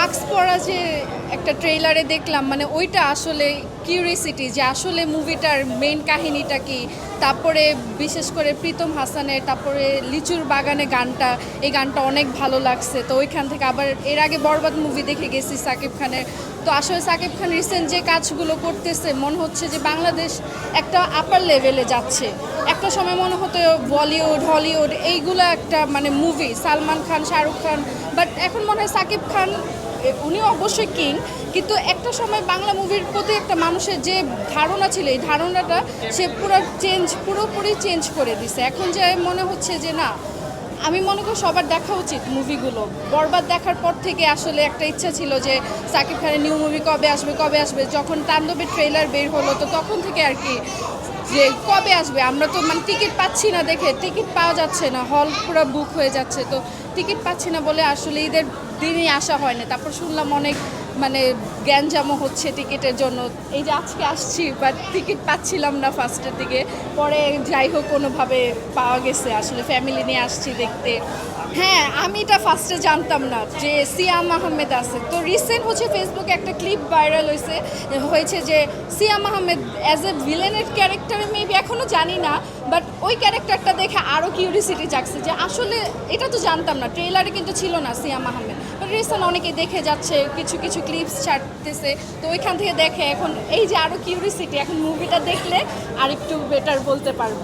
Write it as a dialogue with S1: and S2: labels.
S1: Mask পরা যে একটা ট্রেলারে দেখলাম মানে ওইটা আসলে কিউরিসিটি যে আসলে মুভিটার মেইন কাহিনীটা কি? তারপরে বিশেষ করে প্রীতম হাসানের, তারপরে লিচুর বাগানে গানটা, এই গানটা অনেক ভালো লাগছে। তো ওইখান থেকে আবার এর আগে বরবাদ মুভি দেখে গেছি সাকিব খানের। তো আসলে সাকিব খান রিসেন্ট যে কাজগুলো করতেছে, মনে হচ্ছে যে বাংলাদেশ একটা আপার লেভেলে যাচ্ছে। একটা সময় মনে হতো বলিউড হলিউড এইগুলো একটা মানে মুভি সালমান খান, শাহরুখ খান বাট এখন মনে হয় সাকিব খান উনি অবশ্যই কিং, কিন্তু একটা সময় বাংলা মুভির প্রতি একটা মানুষের যে ধারণা ছিল, এই ধারণাটা সে পুরো চেঞ্জ পুরোপুরি চেঞ্জ করে দিছে। এখন যে মনে হচ্ছে যে না, আমি মনে করি সবার দেখা উচিত মুভিগুলো বরবাদ দেখার পর থেকে আসলে একটা ইচ্ছা ছিল যে সাকিব খানের নিউ মুভি কবে আসবে কবে আসবে? যখন তাণ্ডবের ট্রেলার বের হলো, তো তখন থেকে আর কি যে কবে আসবে? আমরা তো মানে টিকিট পাচ্ছি না দেখে টিকিট পাওয়া যাচ্ছে না হল পুরো বুক হয়ে যাচ্ছে। তো টিকিট পাচ্ছি না বলে আসলে ঈদের দিনই আসা হয় না। তারপর শুনলাম অনেক মানে জ্ঞানজামও হচ্ছে টিকিটের জন্য। এই যে আজকে আসছি বাট টিকিট পাচ্ছিলাম না ফার্স্টের দিকে। পরে যাই হোক, কোনোভাবে পাওয়া গেছে। আসলে ফ্যামিলি নিয়ে আসছি দেখতে। হ্যাঁ আমি এটা ফার্স্টে জানতাম না যে সিয়াম আহমেদ আছে। তো রিসেন্ট হচ্ছে ফেসবুকে একটা ক্লিপ ভাইরাল হয়েছে হয়েছে যে সিয়াম আহমেদ অ্যাজ এ ভিলেনের ক্যারেক্টারে মেবি এখনও জানি না। বাট ওই ক্যারেক্টারটা দেখে আরও কিউরিসিটি জাগছে যে আসলে এটা তো জানতাম না ট্রেলারে কিন্তু ছিল না সিয়াম আহমেদ। রিসেন্ট অনেকে দেখে যাচ্ছে, কিছু কিছু ক্লিপস ছাড়তেছে। তো ওইখান থেকে দেখে এখন এই যে আরও কিউরিসিটি এখন মুভিটা দেখলে আরেকটু বেটার বলতে পারব।